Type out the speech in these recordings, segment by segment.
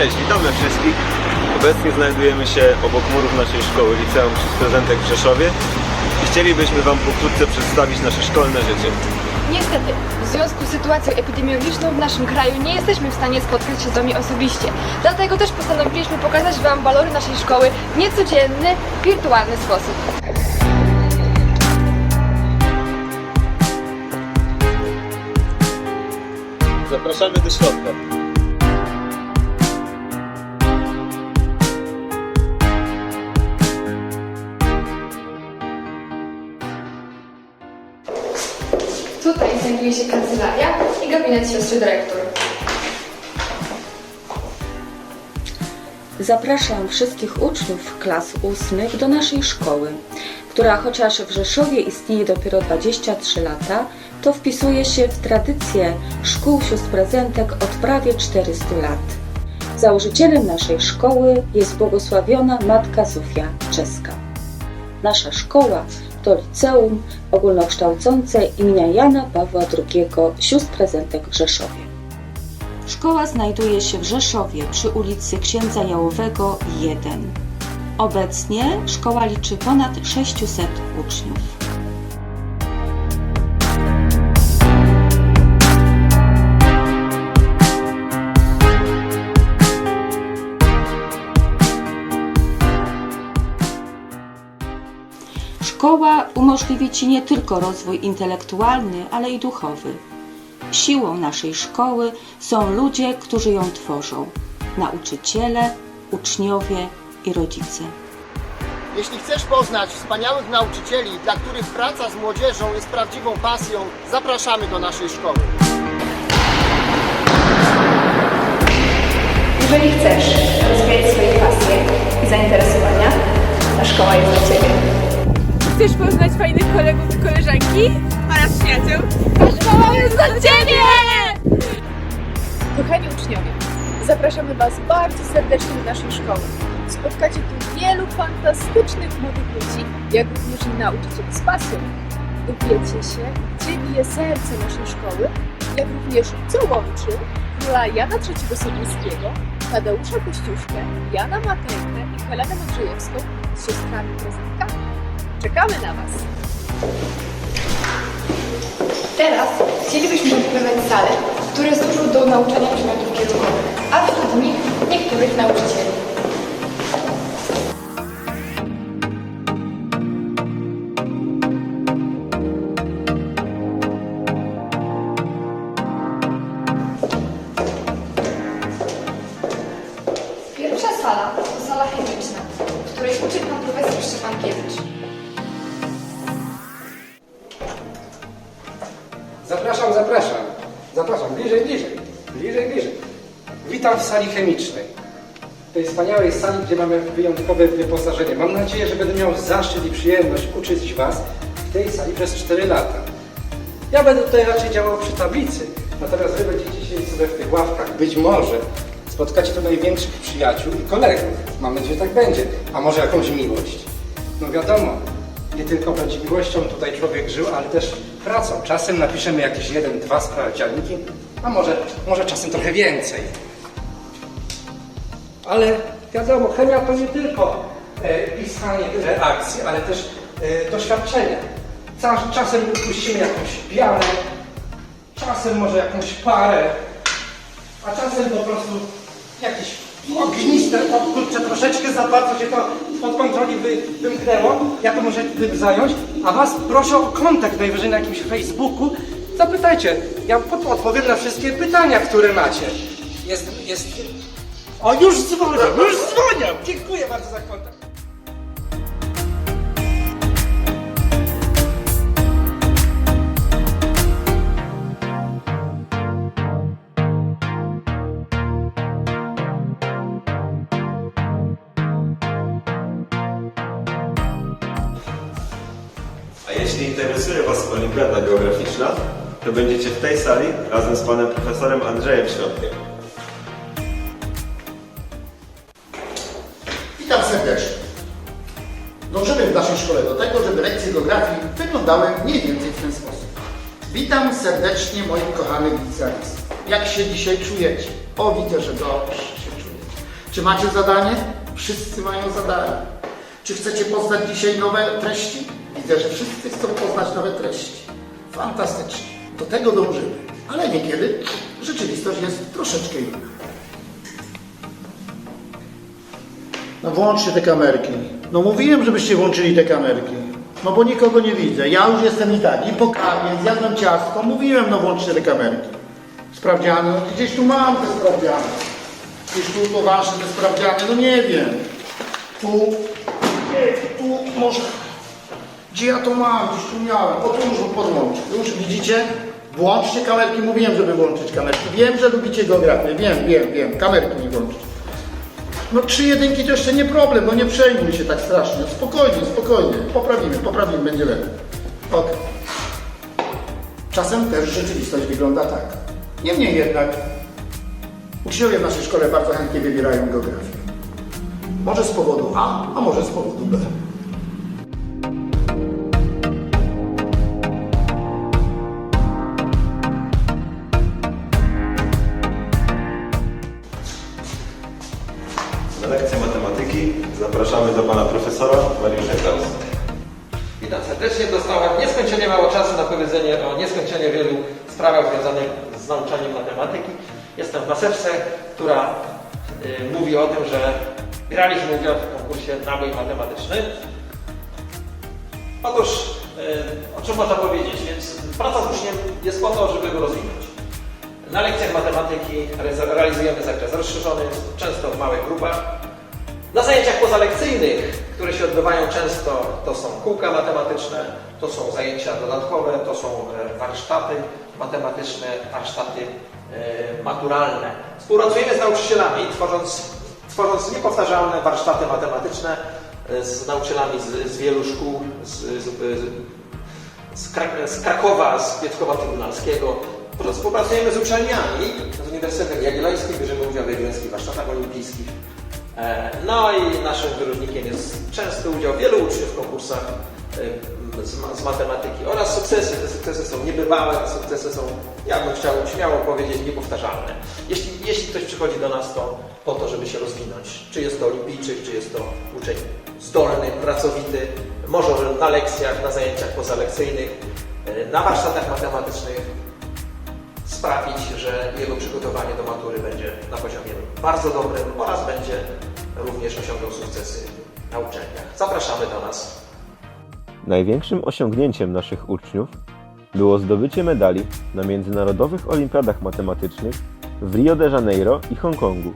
Cześć, witamy wszystkich. Obecnie znajdujemy się obok murów naszej szkoły Liceum Prezentek w Rzeszowie i chcielibyśmy Wam pokrótce przedstawić nasze szkolne życie. Niestety, w związku z sytuacją epidemiologiczną w naszym kraju nie jesteśmy w stanie spotkać się z Wami osobiście. Dlatego też postanowiliśmy pokazać Wam walory naszej szkoły w niecodzienny, wirtualny sposób. Zapraszamy do środka. Znajduje się kancelaria i gabinet siostry dyrektor. Zapraszam wszystkich uczniów klas ósmych do naszej szkoły, która chociaż w Rzeszowie istnieje dopiero 23 lata, to wpisuje się w tradycję szkół sióstr prezentek od prawie 400 lat. Założycielem naszej szkoły jest błogosławiona Matka Zofia Czeska. Nasza szkoła to liceum ogólnokształcące imienia Jana Pawła II sióstr prezentek w Rzeszowie. Szkoła znajduje się w Rzeszowie przy ulicy Księdza Jałowego 1. Obecnie szkoła liczy ponad 600 uczniów. Szkoła umożliwi Ci nie tylko rozwój intelektualny, ale i duchowy. Siłą naszej szkoły są ludzie, którzy ją tworzą nauczyciele, uczniowie i rodzice. Jeśli chcesz poznać wspaniałych nauczycieli, dla których praca z młodzieżą jest prawdziwą pasją, zapraszamy do naszej szkoły. Jeżeli chcesz rozwijać swoje pasje i zainteresowania, ta szkoła jest dla Ciebie. Chcesz poznać fajnych kolegów i koleżanki oraz przyjaciół? Szkoła jest dla Ciebie! Kochani uczniowie, zapraszamy Was bardzo serdecznie do naszej szkoły. Spotkacie tu wielu fantastycznych młodych ludzi, jak również i nauczycieli z pasją. Dowiecie się, gdzie bije serce naszej szkoły, jak również co łączy króla Jana III Sobieskiego, Tadeusza Kościuszkę, Jana Matejkę i Helenę Andrzejewską z siostrami prezentkami. Czekamy na Was! Teraz chcielibyśmy pokazać salę, które służą do nauczania przedmiotów kierunkowych, a wśród nich niektórych nauczycieli. Sali chemicznej. Tej wspaniałej sali, gdzie mamy wyjątkowe wyposażenie. Mam nadzieję, że będę miał zaszczyt i przyjemność uczyć Was w tej sali przez 4 lata. Ja będę tutaj raczej działał przy tablicy, natomiast Wy będziecie siedzieć sobie w tych ławkach. Być może spotkacie tu największych przyjaciół i kolegów. Mam nadzieję, że tak będzie. A może jakąś miłość. No wiadomo, nie tylko miłością tutaj człowiek żył, ale też pracą. Czasem napiszemy jakieś jeden, dwa sprawdzianiki, a może, może czasem trochę więcej. Ale wiadomo, chemia to nie tylko e, pisanie reakcji, ale też e, doświadczenie. Czasem puścimy jakąś pianę, czasem może jakąś parę, a czasem po prostu jakieś ogniste, o kurczę, troszeczkę za bardzo się to spod kontroli wy, wymknęło. Ja to może tym zająć, a was proszę o kontakt najwyżej na jakimś Facebooku. Zapytajcie, ja pod, odpowiem na wszystkie pytania, które macie. Jest, jest... O, już dzwonią, już dzwonią! Dziękuję bardzo za kontakt. A jeśli interesuje Was olimpiada geograficzna, to będziecie w tej sali razem z Panem Profesorem Andrzejem Środkiem. Dążymy w naszej szkole do tego, żeby lekcje geografii wyglądały mniej więcej w ten sposób. Witam serdecznie moich kochanych licealistów. Jak się dzisiaj czujecie? O, widzę, że dobrze się czujecie. Czy macie zadanie? Wszyscy mają zadanie. Czy chcecie poznać dzisiaj nowe treści? Widzę, że wszyscy chcą poznać nowe treści. Fantastycznie. Do tego dążymy. Ale niekiedy rzeczywistość jest troszeczkę inna. No włączcie te kamerki. No mówiłem, żebyście włączyli te kamerki. No bo nikogo nie widzę. Ja już jestem i tak, i po kawie, zjadłem ciastko. Mówiłem, no włączcie te kamerki. Sprawdziany, no gdzieś tu mam te sprawdziany. Gdzieś tu to wasze te sprawdziany, no nie wiem. Tu, nie, tu może. Gdzie ja to mam? Gdzieś tu miałem. O tu już podłączę. Już widzicie? Włączcie kamerki. Mówiłem, żeby włączyć kamerki. Wiem, że lubicie geografię. Wiem, wiem, wiem. Kamerki nie włączyć. No trzy jedynki to jeszcze nie problem, no nie przejmuj się tak strasznie. Spokojnie, spokojnie. Poprawimy, poprawimy, będzie lepiej. Ok. Czasem też rzeczywistość wygląda tak. Niemniej jednak uczniowie w naszej szkole bardzo chętnie wybierają geografię. Może z powodu A, a może z powodu B. serdecznie. Dostałem nieskończenie mało czasu na powiedzenie o nieskończenie wielu sprawach związanych z nauczaniem matematyki. Jestem w maseczce, która y, mówi o tym, że braliśmy udział w konkursie Nabój Matematyczny. Otóż, y, o czym można powiedzieć? Więc praca z uczniem jest po to, żeby go rozwinąć. Na lekcjach matematyki re- realizujemy zakres rozszerzony, często w małych grupach. Na zajęciach pozalekcyjnych, które się odbywają często, to są kółka matematyczne, to są zajęcia dodatkowe, to są e, warsztaty matematyczne, warsztaty e, maturalne. Współpracujemy z nauczycielami, tworząc, tworząc niepowtarzalne warsztaty matematyczne e, z nauczycielami z, z wielu szkół, z, z, z, z, Krak- z Krakowa, z Piotrkowa Trybunalskiego. Współpracujemy z uczelniami, z Uniwersytetem Jagiellońskim, bierzemy udział w Jagiellońskich Warsztatach Olimpijskich. E, No i naszym wyróżnikiem jest częsty udział wielu uczniów w konkursach e, z, ma- z matematyki oraz sukcesy. Te sukcesy są niebywałe, te sukcesy są, ja bym chciał śmiało powiedzieć, niepowtarzalne. Jeśli, jeśli ktoś przychodzi do nas, to po to, żeby się rozwinąć. Czy jest to olimpijczyk, czy jest to uczeń zdolny, pracowity, może na lekcjach, na zajęciach pozalekcyjnych, e, na warsztatach matematycznych, sprawić, że jego przygotowanie do matury będzie na poziomie bardzo dobrym oraz będzie również osiągał sukcesy na uczelniach. Zapraszamy do nas. Największym osiągnięciem naszych uczniów było zdobycie medali na międzynarodowych olimpiadach matematycznych w Rio de Janeiro i Hongkongu.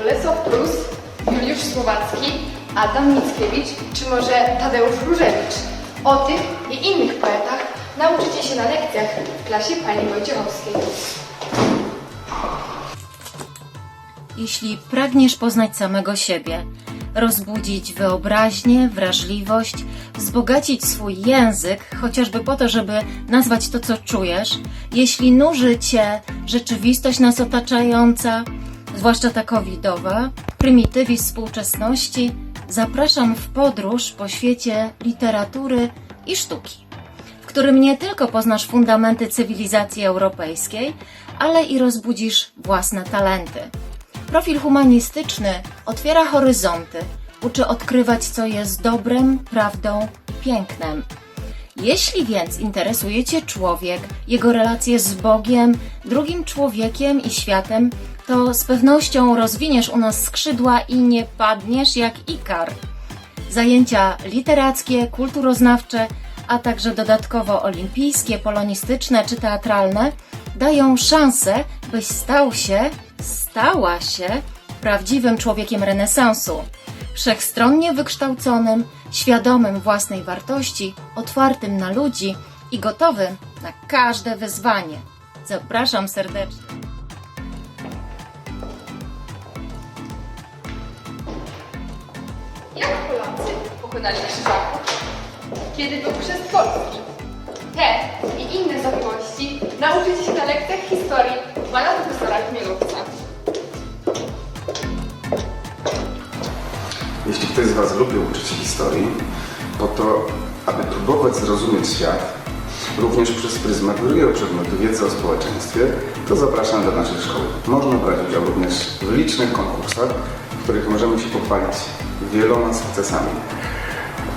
Bolesław Prus, Juliusz Słowacki, Adam Mickiewicz czy może Tadeusz Różewicz. O tych i innych poetach nauczycie się na lekcjach w klasie pani Wojciechowskiej. Jeśli pragniesz poznać samego siebie, rozbudzić wyobraźnię, wrażliwość, wzbogacić swój język, chociażby po to, żeby nazwać to, co czujesz, jeśli nuży cię rzeczywistość nas otaczająca, zwłaszcza ta covidowa, współczesności, zapraszam w podróż po świecie literatury i sztuki w którym nie tylko poznasz fundamenty cywilizacji europejskiej, ale i rozbudzisz własne talenty. Profil humanistyczny otwiera horyzonty, uczy odkrywać, co jest dobrem, prawdą, pięknem. Jeśli więc interesuje Cię człowiek, jego relacje z Bogiem, drugim człowiekiem i światem, to z pewnością rozwiniesz u nas skrzydła i nie padniesz jak ikar. Zajęcia literackie, kulturoznawcze, a także dodatkowo olimpijskie, polonistyczne czy teatralne dają szansę, byś stał się, stała się prawdziwym człowiekiem renesansu. Wszechstronnie wykształconym, świadomym własnej wartości, otwartym na ludzi i gotowym na każde wyzwanie. Zapraszam serdecznie. Pokonali krzyżaków? kiedy był chrzest Polski. Te i inne zawiłości nauczycie się na lekcjach historii pana profesora Chmielowca. Jeśli ktoś z Was lubi uczyć się historii, po to, aby próbować zrozumieć świat, również przez pryzmat drugiego przedmiotu wiedzy o społeczeństwie, to zapraszam do naszej szkoły. Można brać udział również w licznych konkursach, w których możemy się pochwalić wieloma sukcesami.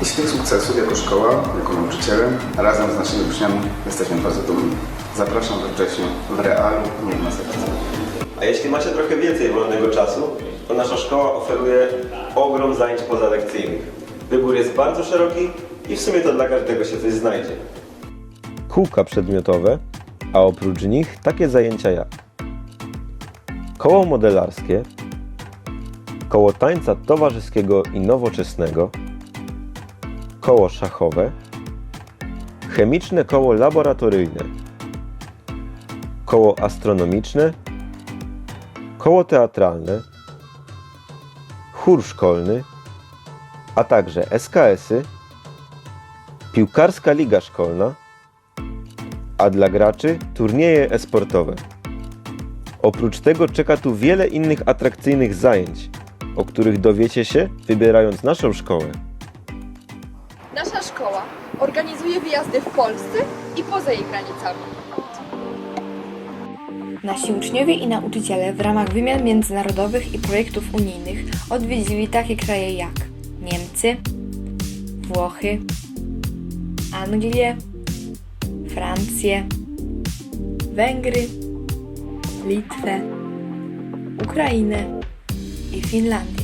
I z tych sukcesów jako szkoła, jako nauczyciele, razem z naszymi uczniami jesteśmy bardzo dumni. Zapraszam we wrześniu w realu nie ma serca. A jeśli macie trochę więcej wolnego czasu, to nasza szkoła oferuje ogrom zajęć pozalekcyjnych. Wybór jest bardzo szeroki i w sumie to dla każdego się coś znajdzie. Kółka przedmiotowe, a oprócz nich takie zajęcia jak koło modelarskie, koło tańca towarzyskiego i nowoczesnego, koło szachowe, chemiczne koło laboratoryjne, koło astronomiczne, koło teatralne, chór szkolny, a także SKS-y, piłkarska liga szkolna, a dla graczy turnieje esportowe. Oprócz tego czeka tu wiele innych atrakcyjnych zajęć, o których dowiecie się wybierając naszą szkołę. Organizuje wyjazdy w Polsce i poza jej granicami. Nasi uczniowie i nauczyciele w ramach wymian międzynarodowych i projektów unijnych odwiedzili takie kraje jak Niemcy, Włochy, Anglię, Francję, Węgry, Litwę, Ukrainę i Finlandię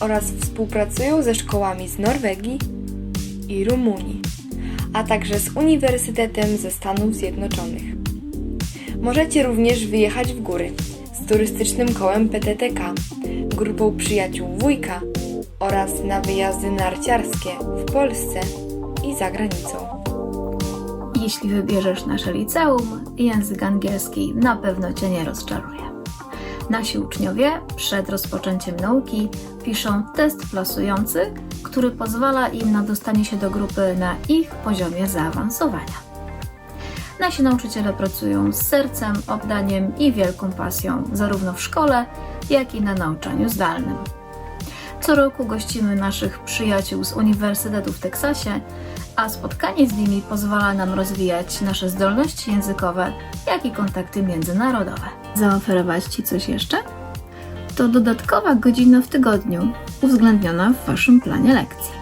oraz współpracują ze szkołami z Norwegii i Rumunii, a także z Uniwersytetem ze Stanów Zjednoczonych. Możecie również wyjechać w góry z turystycznym kołem PTTK, grupą przyjaciół wujka oraz na wyjazdy narciarskie w Polsce i za granicą. Jeśli wybierzesz nasze liceum, język angielski na pewno Cię nie rozczaruje. Nasi uczniowie przed rozpoczęciem nauki piszą test plasujący, który pozwala im na dostanie się do grupy na ich poziomie zaawansowania. Nasi nauczyciele pracują z sercem, oddaniem i wielką pasją, zarówno w szkole, jak i na nauczaniu zdalnym. Co roku gościmy naszych przyjaciół z Uniwersytetu w Teksasie, a spotkanie z nimi pozwala nam rozwijać nasze zdolności językowe, jak i kontakty międzynarodowe. Zaoferować Ci coś jeszcze? To dodatkowa godzina w tygodniu, uwzględniona w Waszym planie lekcji.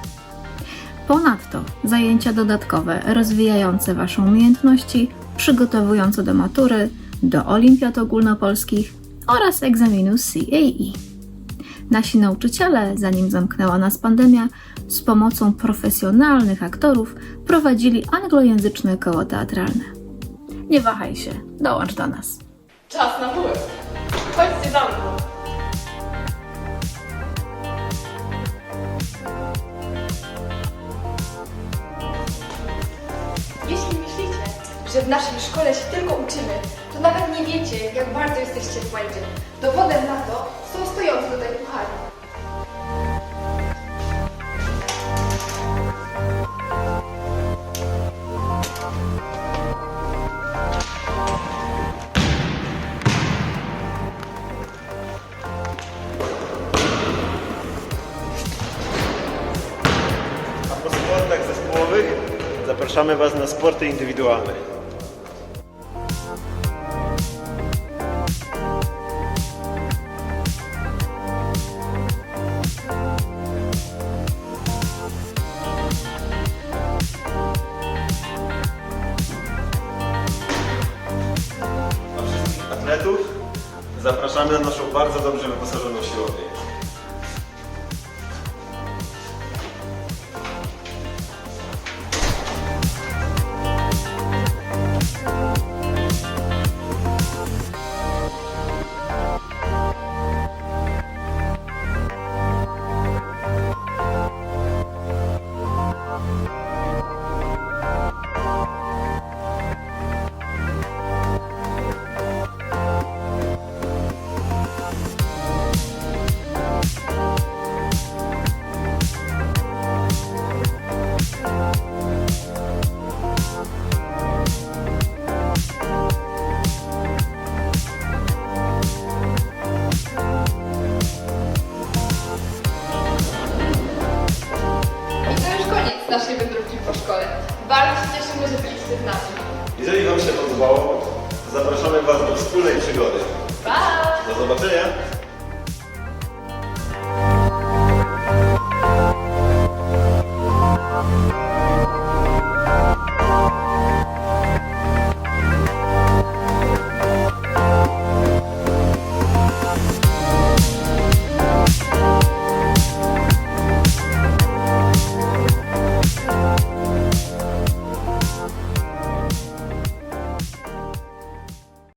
Ponadto zajęcia dodatkowe rozwijające Waszą umiejętności, przygotowujące do matury, do olimpiad ogólnopolskich oraz egzaminu CAE. Nasi nauczyciele, zanim zamknęła nas pandemia, z pomocą profesjonalnych aktorów prowadzili anglojęzyczne koło teatralne. Nie wahaj się, dołącz do nas. Czas na były. Chodźcie za mną. Jeśli myślicie, że w naszej szkole się tylko uczymy, to nawet nie wiecie, jak bardzo jesteście w błędzie. Dowodem na to są stojące tutaj puchary. Zapraszamy Was na sporty indywidualne. Wszystkich atletów zapraszamy na naszą bardzo dobrze wyposażoną siłownię. Wspólnej przygody. Pa! Do zobaczenia!